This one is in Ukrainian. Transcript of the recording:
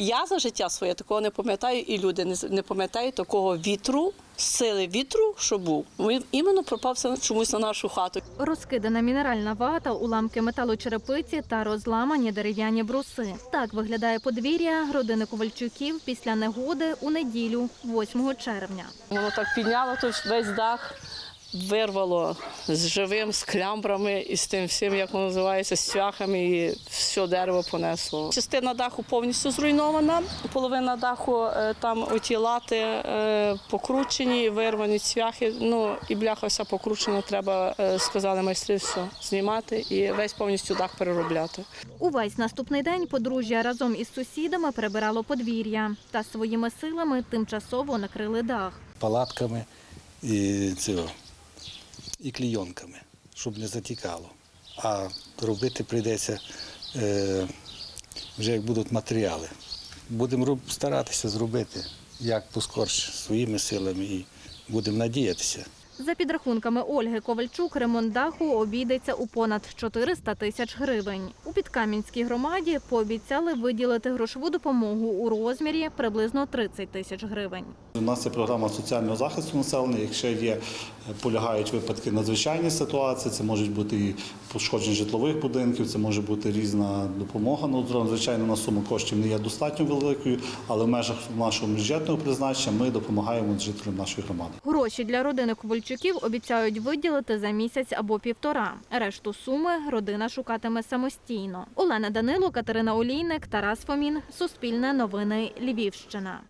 Я за життя своє такого не пам'ятаю, і люди не, пам'ятають такого вітру, сили вітру, що був. Він іменно пропався чомусь на нашу хату. Розкидана мінеральна вата, уламки металочерепиці та розламані дерев'яні бруси. Так виглядає подвір'я родини Ковальчуків після негоди у неділю, 8 червня. Воно так підняло той весь дах, вирвало з живим, з клямбрами і з тим всім, як воно називається, з цвяхами, і все дерево понесло. Частина даху повністю зруйнована, половина даху е, там оті лати е, покручені, вирвані цвяхи. Ну і бляха вся покручена. Треба, е, сказали майстри, все знімати і весь повністю дах переробляти. Увесь наступний день подружжя разом із сусідами прибирало подвір'я та своїми силами тимчасово накрили дах. палатками і, цього, і клійонками, щоб не затікало. А робити прийдеться е, вже як будуть матеріали. Будемо старатися зробити як поскорше своїми силами і будемо надіятися. За підрахунками Ольги Ковальчук, ремонт даху обійдеться у понад 400 тисяч гривень. У Підкам'янській громаді пообіцяли виділити грошову допомогу у розмірі приблизно 30 тисяч гривень. У нас є програма соціального захисту населення. Якщо є е, полягають випадки надзвичайні ситуації, це можуть бути і пошкодження житлових будинків, це може бути різна допомога дрон. Звичайно, на суму коштів не є достатньо великою, але в межах нашого бюджетного призначення ми допомагаємо жителям нашої громади. Гроші для родини Ковальчуків обіцяють виділити за місяць або півтора. Решту суми родина шукатиме самостійно. Олена Данило, Катерина Олійник, Тарас Фомін. Суспільне новини Львівщина.